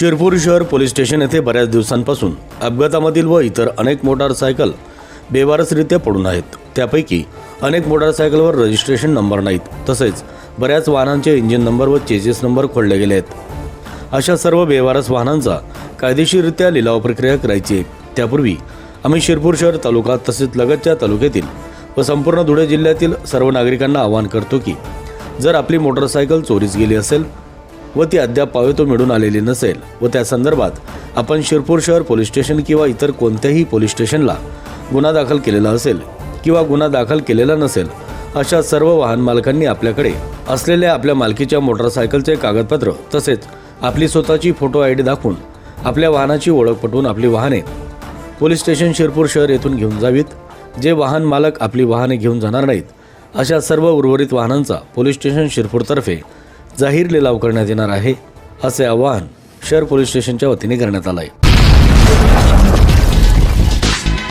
शिरपूर शहर police station येथे बऱ्याच दिवसांपासून अपघातामधील व इतर अनेक मोटारसायकल बेवारसरित्या पडून आहेत. त्यापैकी अनेक मोटारसायकलवर रजिस्ट्रेशन नंबर नाहीत. तसेच बऱ्याच वाहनांचे इंजिन नंबर व चेजेस नंबर खोडले गेले आहेत. अशा सर्व बेवारस वाहनांचा कायदेशीररित्या लिलाव प्रक्रिया करायची आहे. त्यापूर्वी आम्ही शिरपूर शहर तालुका तसेच लगतच्या तालुक्यातील व संपूर्ण धुळे जिल्ह्यातील सर्व नागरिकांना आवाहन करतो की जर आपली मोटरसायकल चोरीस गेली असेल व ती अद्याप पावेतो मिळून आलेली नसेल. व त्या संदर्भात आपण शिरपूर शहर पोलीस स्टेशन किंवा इतर कोणत्याही पोलीस स्टेशनला गुन्हा दाखल केलेला असेल किंवा गुन्हा दाखल केलेला नसेल अशा सर्व वाहन मालकांनी आपल्याकडे असलेल्या आपल्या मालकीच्या मोटरसायकलचे कागदपत्र तसेच आपली स्वतःची फोटो आय डी दाखवून आपल्या वाहनाची ओळख पटवून आपली वाहने पोलीस स्टेशन शिरपूर शहर येथून घेऊन जावीत. जे वाहन मालक आपली वाहने घेऊन जाणार नाहीत अशा सर्व उर्वरित वाहनांचा पोलीस स्टेशन शिरपूरतर्फे जाहीर लिलाव करण्यात येणार आहे असे आवाहन शहर पोलीस स्टेशनच्या वतीने करण्यात आलं आहे